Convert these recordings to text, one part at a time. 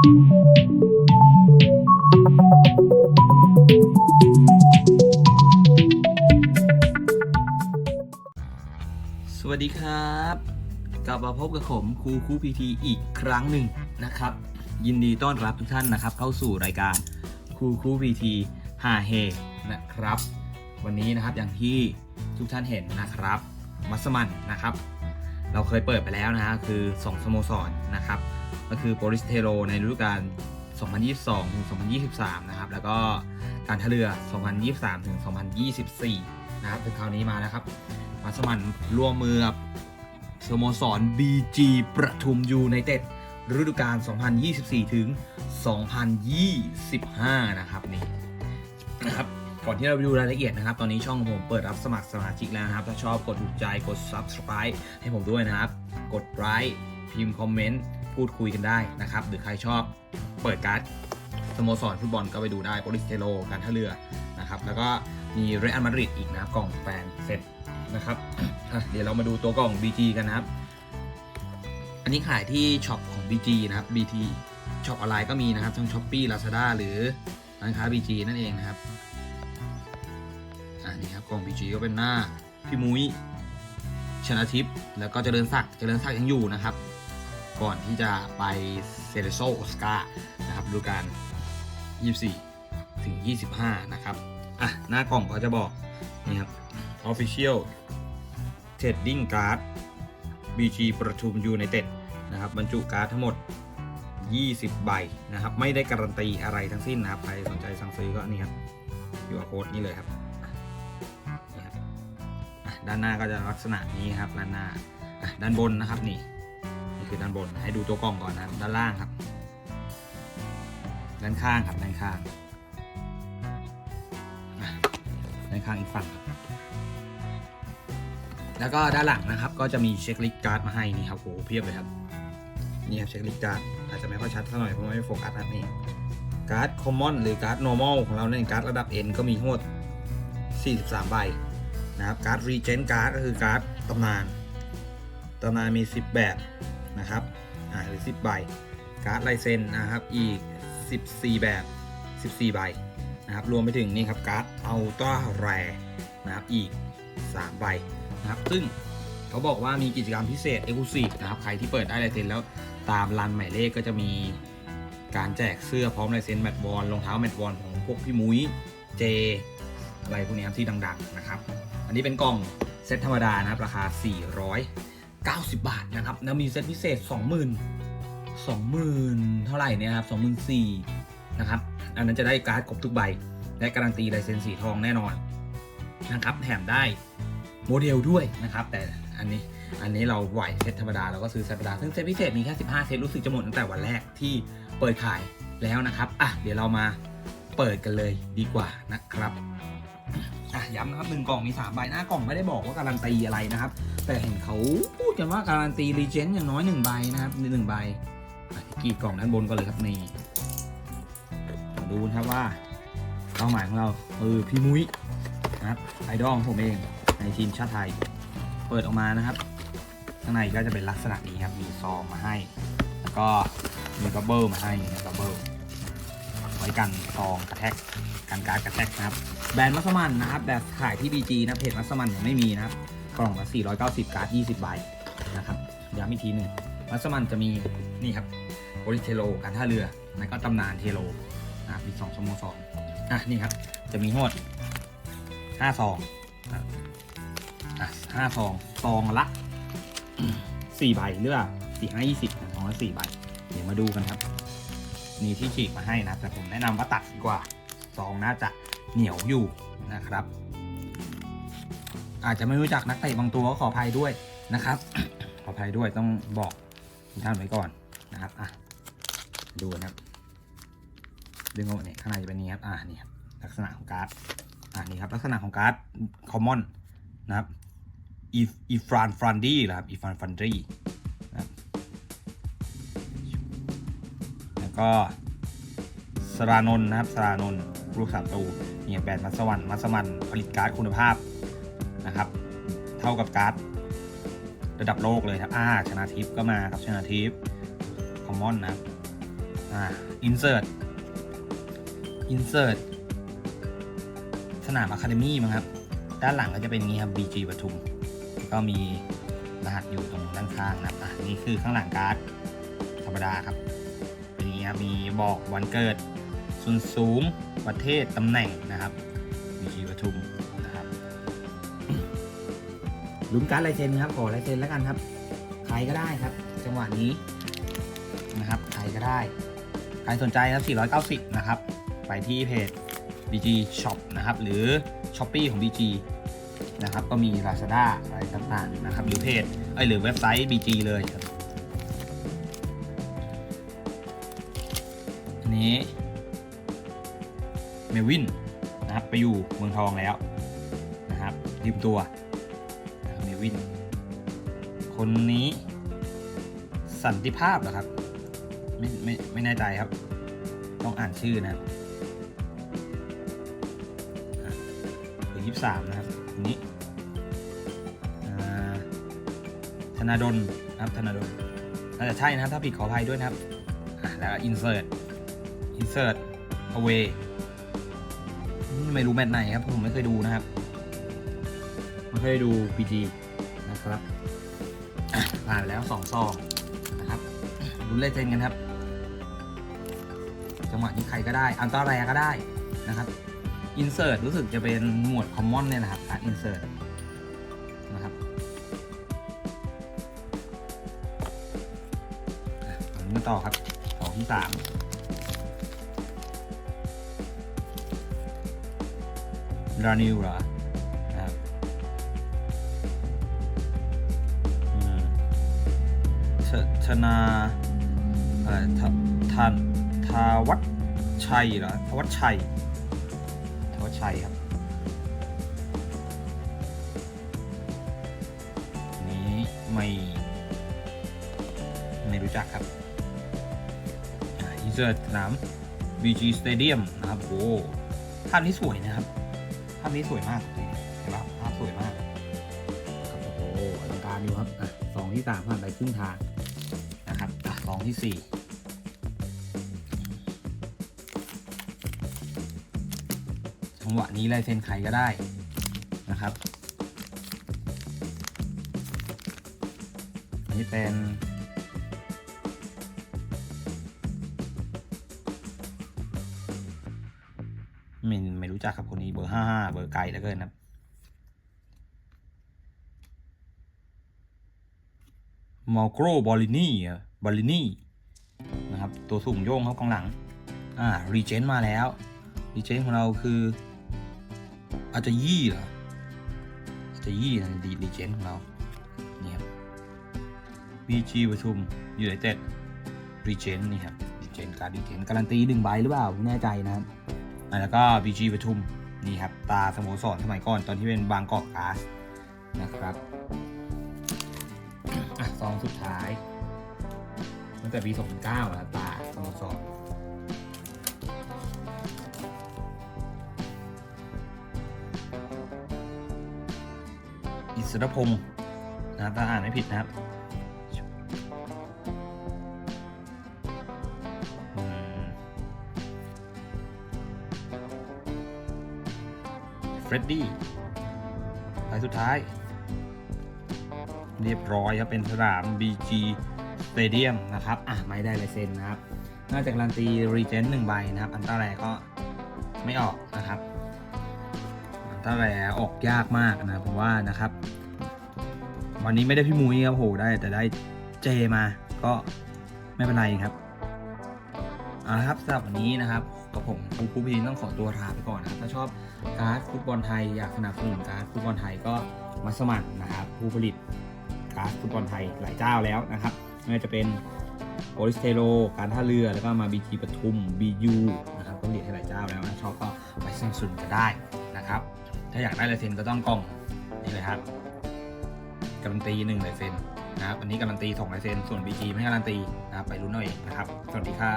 สวัสดีครับ กลับมาพบกับผมครูครูพีทีอีกครั้งหนึ่งนะครับ ยินดีต้อนรับทุกท่านนะครับ เข้าสู่รายการครูครูพีทีฮาเฮนะครับ วันนี้นะครับอย่างที่ทุกท่านเห็นนะครับ มัสมันนะครับ เราเคยเปิดไปแล้วนะฮะคือ 2 สโมสรนะครับ ก็คือโปริสเทโรในฤดูกาล 2022 ถึง 2023 นะครับ แล้วก็การท่าเรือ 2023 ถึง 2024 นะครับถึงคราวนี้มาแล้วครับมัสมันร่วมมือกับสโมสร BG ประทุมยูไนเต็ดฤดูกาล 2024 ถึง 2025 นะครับนี่นะครับก่อนที่เราไปดูรายละเอียดนะครับ ตอนนี้ช่องของผมเปิดรับสมัครสมาชิกแล้วนะครับ ถ้าชอบกดถูกใจกด subscribe ให้ผมด้วยนะครับ กดไลค์พิมพ์คอมเมนต์ พูดคุยกันได้นะครับ หรือใครชอบเปิดการ์ดสโมสรฟุตบอลก็ไปดูได้โปลิสเทโลการท่าเรือนะครับ แล้วก็มีเรอัลมาดริดอีกนะครับกล่องแฟนเซ็ตนะครับเดี๋ยวเรามาดูตัวกล่อง BG กันนะครับ อันนี้ขายที่ช็อปของ BG นะครับ BT ช็อปออนไลน์ก็มีนะครับทั้ง Shopee Lazada หรือร้านค้า BG นั่นเองนะครับอ่านี่ครับกล่อง BG ก็เป็นหน้าพี่มุ้ยชนะทิพย์แล้วก็เจริญศักดิ์เจริญศักดิ์ยังอยู่นะครับ ก่อนที่จะไปเซเลโซโอสกานะครับฤดูกาล24 ถึง 25 นะครับ อะ หน้ากล่องก็จะบอกนี่ครับ Official Trading Card BG ประทุมยูไนเต็ดนะครับบรรจุการ์ดทั้งหมด 20 ใบนะครับ ไม่ได้การันตีอะไรทั้งสิ้นนะครับ ใครสนใจสั่งซื้อก็นี่ครับ QR code นี่เลยครับนะครับด้านหน้าก็จะลักษณะนี้ครับด้านหน้าด้านบนนะครับนี่ คือด้านบน ให้ดูตัวกล่องก่อนนะครับด้านล่างครับ ด้านข้างครับด้านข้างด้านข้างอีกฝั่งครับแล้วก็ด้านหลังนะครับ ก็จะมีเช็คลิสต์การ์ดมาให้นี่ครับโหเพียบเลยครับนี่ครับเช็คลิสต์การ์ดอาจจะไม่ค่อยชัดเท่าไหร่เพราะไม่โฟกัสอันนี้การ์ดคอมมอนหรือการ์ด normal ของเราเนี่ยการ์ดระดับ N ก็มีทั้งหมด 43 ใบนะครับการ์ด regent การ์ดก็คือการ์ดตำนานตำนานมี 10 แบบ นะครับอ่าหรือ 10 ใบ การ์ดลายเซ็นนะครับอีก 14 แบบ 14 ใบนะครับรวมไปถึงนี่ครับการ์ด ultra rare นะครับอีก 3 ใบนะครับซึ่งเขาบอกว่ามีกิจกรรมพิเศษ Exclusive นะครับใครที่เปิดได้ลายเซ็นแล้วตามรันหมายเลขก็จะมีการแจกเสื้อพร้อมลายเซ็นแมตบอลรองเท้าแมตบอลของพวกพี่มุ้ยเจ อะไรพวกนี้ครับที่ดังๆนะครับ อันนี้เป็นกล่องเซตธรรมดานะครับราคา 400 90 บาทนะครับแล้วมีเซตพิเศษ 20,000 20,000 เท่าไหร่เนี่ยครับ24,000นะครับ อันนั้นจะได้การ์ดครบทุกใบ และการันตีลายเซ็นสีทองแน่นอนนะครับ แถมได้โมเดลด้วยนะครับ แต่อันนี้อันนี้เราไหวเซตธรรมดาเราก็ซื้อเซตธรรมดา ซึ่งเซตพิเศษมีแค่ 15 เซตรู้สึกจะหมดตั้งแต่วันแรกที่เปิดขายแล้วนะครับ อะ เดี๋ยวเรามาเปิดกันเลยดีกว่านะครับอะย้ำนะครับหนึ่งกล่องมี3ใบหน้ากล่องไม่ได้บอกว่าการันตีอะไรนะครับ แต่เห็นเขา ดกันว่าการันตีรีเจนต์อย่างน้อย1ใบนะครับหนึ่งใบกรีดกล่องด้านบนก็เลยครับนี่มาดูนะครับว่าเป้าหมายของเราเออพี่มุ้ยนะครับไอดอลของผมเองในทีมชาติไทย เปิดออกมานะครับ ข้างในก็จะเป็นลักษณะนี้ครับมีซองมาให้ แล้วก็มีบับเบิลมาให้นะบับเบิลไว้กันซองกระแทกกันการกระแทกนะครับ แบรนด์มัสมันนะครับแบบขายที่ BG นะเพจมัสมันยังไม่มีนะครับกล่องละ490 การ์ด 20 ใบนะครับย้ำ อีกทีหนึ่งมัสมันจะมีนี่ครับโอริเทโลการท่าเรือแล้วก็ตำนานเทโลนะครับมีสองสโมสรอะนี่ครับจะมีทั้งหมด5ซองอะห้าซองซองละสี่ใบหรือเปล่าสี่ห้ายี่สิบซองละสี่ใบเดี๋ยวมาดูกันครับนี่ที่ฉีกมาให้นะ แต่ผมแนะนำว่าตัดดีกว่าซองน่าจะเหนียวอยู่นะครับ อาจจะไม่รู้จักนักเตะบางตัวก็ขออภัยด้วยนะครับ ออภัยด้วยต้องบอกทุกท่านไว้ก่อนนะครับอะดูนะครับ ดึงออกมาเนี่ยข้างในจะเป็นนี้ครับอ่านี่ครับลักษณะของการ์ดอ่านี่ครับลักษณะของการ์ดคอมมอนนะครับอีอีฟรานฟรันดี้เหรอครับอีฟรานฟรันดี้นะครับแล้วก็สรานนท์นะครับสรานนท์ลูกสามตูเนี่ยแบรนด์มัสวันมัสมันผลิตการ์ดคุณภาพนะครับ เท่ากับการ์ด ระดับโลกเลยครับอ่าชนะทิพย์ก็มาครับชนะทิพย์คอมมอนนะครับอ่า insert insert สนามอะคาเดมี่มั้งครับ ด้านหลังก็จะเป็นอย่างนี้ครับ BG ปทุม ก็มีรหัสอยู่ตรงด้านข้างนะครับอะนี่คือข้างหลังการ์ดธรรมดาครับเป็นอย่างนี้ครับมีบอกวันเกิดส่วนสูงประเทศตำแหน่งนะครับ BG ปทุม ลุ้นการ์ดลายเซ็นครับขอลายเซ็นแล้วกันครับ ใครก็ได้ครับ จังหวะนี้นะครับใครก็ได้ ใครสนใจครับ 490 นะครับ ไปที่เพจ BG Shop นะครับ หรือ Shopee ของ BG นะครับ ก็มี Lazada อะไรต่างๆนะครับ หรือเพจเอ้ยหรือเว็บไซต์ BG เลยครับอันนี้เมวินนะครับ ไปอยู่เมืองทองแล้วนะครับยืมตัว วิน คนนี้ สันติภาพเหรอครับ ไม่ไม่ไม่แน่ใจครับ ต้องอ่านชื่อนะครับเบอร์ยี่สามนะครับคนนี้ธนาดลนะครับธนาดลน่าจะใช่นะครับถ้าผิดขออภัยด้วยนะครับอะแล้ว insert insert away ไม่รู้แมตช์ไหนครับ ผมไม่เคยดูนะครับ ไม่เคยดู PG นะครับผ่านแล้วสองซองนะครับลุ้นเลเจนกันครับ จังหวะนี้ใครก็ได้ อันตราแรก็ได้นะครับ insert รู้สึกจะเป็นหมวด common เนี่ยนะครับการ insert นะครับอันต่อครับสองที่สามรานิวเหรอ นาอะไรททันทาวัชชัยเหรอทวัชชัยทวัชชัยครับนี้ไม่ไม่รู้จักครับอินเสิร์สนาม BG Stadium นะครับโอ้ภาพนี้สวยนะครับ ภาพนี้สวยมากเห็นปะภาพสวยมากครับโอ้โหอลังการอยู่ครับอะสองที่สามผ่านไปครึ่งทางน องที่สี่จังหวะนี้ลายเซ็นใครก็ได้นะครับอันนี้เป็นไม่ไม่รู้จักครับคนนี้เบอร์ห้าห้าเบอร์ไกลแล้วเกินครับมอโกรบอลินี่ บอลลินี่นะครับตัวสูงโยงครับกองหลังอ่ารีเจนมาแล้วรีเจนของเราคืออาจจะยี่เหรออาจจะยี่นะดีรีเจนของเรานี่ครับ BG ประชุมยูไนเต็ดรีเจนนี่ครับรีเจนการรีเจนการันตีหนึ่งใบหรือเปล่าไม่แน่ใจนะครับแล้วก็ BG ประทุมนี่ครับตาสโมสรสมัยก่อนตอนที่เป็นบางกอกกาซนะครับอะซองสุดท้าย ตั้งแต่ปี2009แล้วตาสโมสรอิสรพงศ์นะครับถ้าอ่านไม่ผิดนะครับเฟรดดี้ลายสุดท้าย เรียบร้อยครับเป็นสนาม BG Stadium นะครับอะไม่ได้ลายเซ็นนะครับน่าจะการันตีรีเจนต์หนึ่งใบนะครับอันตราแรก็ไม่ออกนะครับอันตราแรออกยากมากนะผมว่านะครับ วันนี้ไม่ได้พี่มุ้ยครับโหได้แต่ได้เจมาก็ไม่เป็นไรครับเอาละครับสำหรับวันนี้นะครับกับผมครูครูพีต้องขอตัวลาไปก่อนนะครับ ถ้าชอบการ์ดฟุตบอลไทยอยากสนับสนุนการ์ดฟุตบอลไทยก็มาสมัครนะครับ ผู้ผลิตการ์ดฟุตบอลไทยหลายเจ้าแล้วนะครับ ไม่ว่าจะเป็นโอริสเทโรการท่าเรือ แล้วก็มาบีจีปทุมบียูนะครับก็ผลิตให้หลายเจ้าแล้วนะชอบก็ไปสนับสนุนกันได้นะครับ ถ้าอยากได้ลายเซ็นก็ต้องกล่องนี่เลยครับการันตีหนึ่งลายเซ็นนะครับอันนี้การันตีสองลายเซ็นส่วน BG ไม่การันตีนะครับไปรุ่นเอาเองนะครับ สวัสดีครั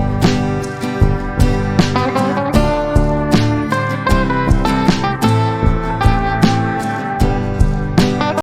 บ